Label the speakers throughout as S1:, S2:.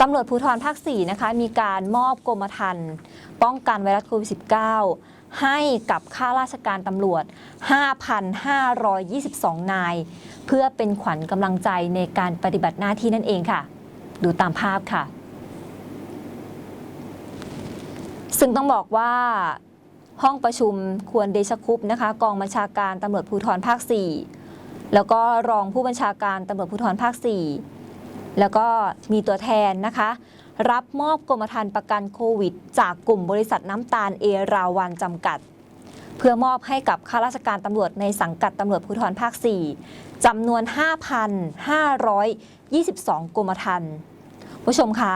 S1: ตำรวจภูธรภาค 4 นะคะ มีการมอบกรมธรรม์ป้องกันไวรัสโควิด -19 ให้กับข้าราชการตำรวจ 5,522 นาย เพื่อเป็นขวัญกำลังใจในการปฏิบัติหน้าที่นั่นเองค่ะ ดูตามภาพค่ะ ซึ่งต้องบอกว่าห้องประชุมควรเดชคุปนะคะ กองบัญชาการตำรวจภูธรภาค 4 แล้วก็รองผู้บัญชาการตำรวจภูธรภาค 4 แล้วก็มีตัวแทนนะคะ รับมอบกรมธรรม์ประกันโควิด จากกลุ่มบริษัทน้ำตาลเอราวันจำกัด เพื่อมอบให้กับข้าราชการตำรวจในสังกัดตำรวจภูธรภาค 4จำนวน 5,522 กรมธรรม์ผู้ชมคะ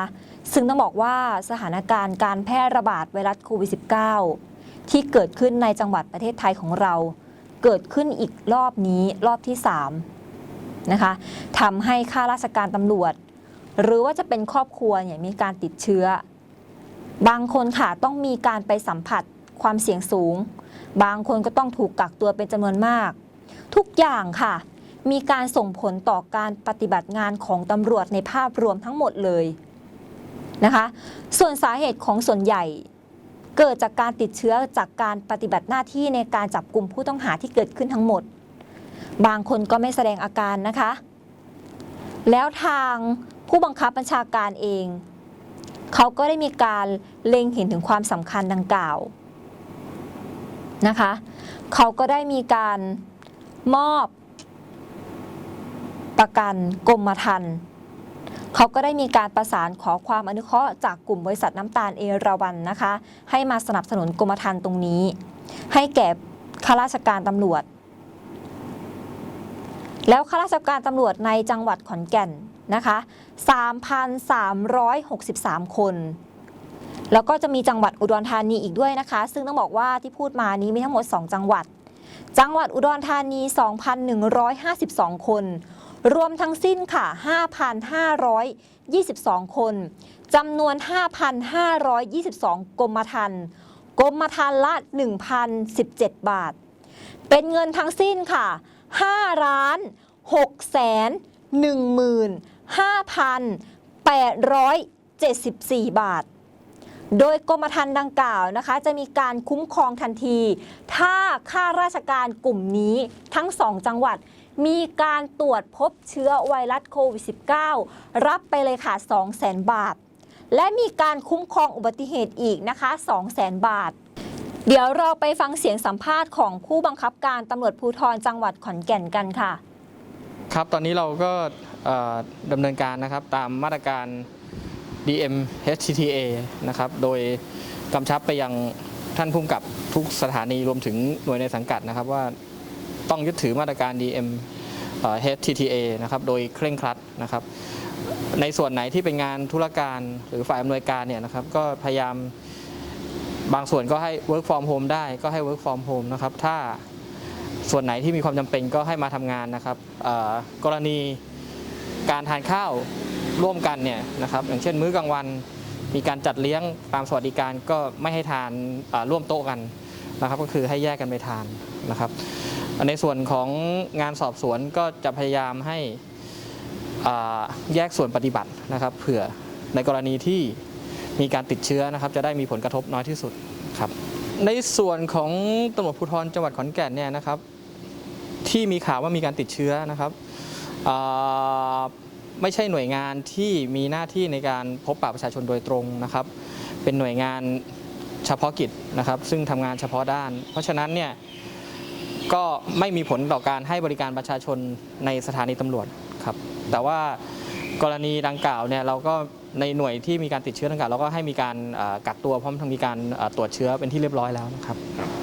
S1: ซึ่งต้องบอกว่าสถานการณ์การแพร่ระบาดไวรัสโควิด -19 ที่เกิดขึ้นในจังหวัดประเทศไทยของเรา เกิดขึ้นอีกรอบนี้รอบที่ 3 นะคะทำให้ข้าราชการตำรวจ หรือว่าจะเป็นครอบครัวเนี่ยมีการติดเชื้อ บางคนค่ะต้องมีการไปสัมผัสความเสี่ยงสูง บางคนก็ต้องถูกกักตัวเป็นจำนวนมาก ทุกอย่างค่ะ มีการส่งผลต่อการปฏิบัติงานของตำรวจในภาพรวมทั้งหมดเลยนะคะ ส่วนสาเหตุของส่วนใหญ่เกิดจากการติดเชื้อจากการปฏิบัติหน้าที่ในการจับกลุ่มผู้ต้องหาที่เกิดขึ้นทั้งหมด บางคนก็ไม่แสดงอาการนะคะ แล้วทางผู้บังคับบัญชาการเอง เขาก็ได้มีการเล็งเห็นถึงความสำคัญดังกล่าวนะคะ เขาก็ได้มีการมอบประกันกรมธรรม์เขาก็ได้มีการประสานขอความอนุเคราะห์จากกลุ่มบริษัทน้ำตาลเอราวันนะคะ ให้มาสนับสนุนกรมธรรม์ตรงนี้ ให้แก่ข้าราชการตำรวจ แล้วข้าราชการตำรวจในจังหวัดขอนแก่นนะคะ3,363 คน แล้วก็จะมีจังหวัดอุดรธานีอีกด้วยนะคะ ซึ่งต้องบอกว่าที่พูดมานี้มีทั้งหมด 2 จังหวัด จังหวัดอุดรธานี 2,152 คน รวมทั้งสิ้นค่ะ 5,522 คน จำนวน 5,522 กรมธรรม์กรมธรรม์ละ 1,017 บาท เป็นเงินทั้งสิ้นค่ะ 5 ล้าน6แสน1หมื่น5,874 บาท โดยกรมธรรม์ดังกล่าวนะคะ จะมีการคุ้มครองทันที ถ้าข้าราชการกลุ่มนี้ทั้ง2จังหวัด มีการตรวจพบเชื้อไวรัสโควิด -19 รับไปเลยค่ะ 200,000 บาท และมีการคุ้มครองอุบัติเหตุอีกนะคะ 200,000 บาท เดี๋ยวเราไปฟังเสียงสัมภาษณ์ของผู้บังคับการตำรวจภูธรจังหวัดขอนแก่นกันค่ะ
S2: ครับตอนนี้เราก็ดำเนินการนะครับตามมาตรการ DM HTTA นะครับโดยกำชับไปยังท่านผู้กำกับทุกสถานีรวมถึงหน่วยในสังกัดนะครับว่าต้องยึดถือมาตรการ dm h t t a นะครับโดยเคร่งครัดนะครับในส่วนไหนที่เป็นงานธุรการหรือฝ่ายอำนวยการเนี่ยนะครับก็พยายาม บางส่วนก็ให้ work from home ได้ก็ให้ work from home นะครับถ้าส่วนไหนที่มีความจำเป็นก็ให้มาทำงานนะครับกรณีการทานข้าวร่วมกันเนี่ยนะครับอย่างเช่นมื้อกลางวันมีการจัดเลี้ยงตามสวัสดิการก็ไม่ให้ทานร่วมโต๊ะกันนะครับ ก็คือให้แยกกันไปทานนะครับ ในส่วนของงานสอบสวนก็จะพยายามให้แยกส่วนปฏิบัตินะครับ เผื่อในกรณีที่ มีการติดเชื้อนะครับ จะได้มีผลกระทบน้อยที่สุดครับ ในส่วนของตำรวจภูธรจังหวัดขอนแก่นเนี่ยนะครับ ที่มีข่าวว่ามีการติดเชื้อนะครับไม่ใช่หน่วยงานที่มีหน้าที่ในการพบปะประชาชนโดยตรงนะครับ เป็นหน่วยงานเฉพาะกิจนะครับ ซึ่งทำงานเฉพาะด้าน เพราะฉะนั้นเนี่ยก็ไม่มีผลต่อการให้บริการประชาชนในสถานีตำรวจครับ แต่ว่ากรณีดังกล่าวเนี่ยเราก็ ในหน่วยที่มีการติดเชื้อต่าวเราก็ให้มีการกักตัวพร้อมทั้งมีการตรวจเชื้อเป็นที่เรียบร้อยแล้วนะครับ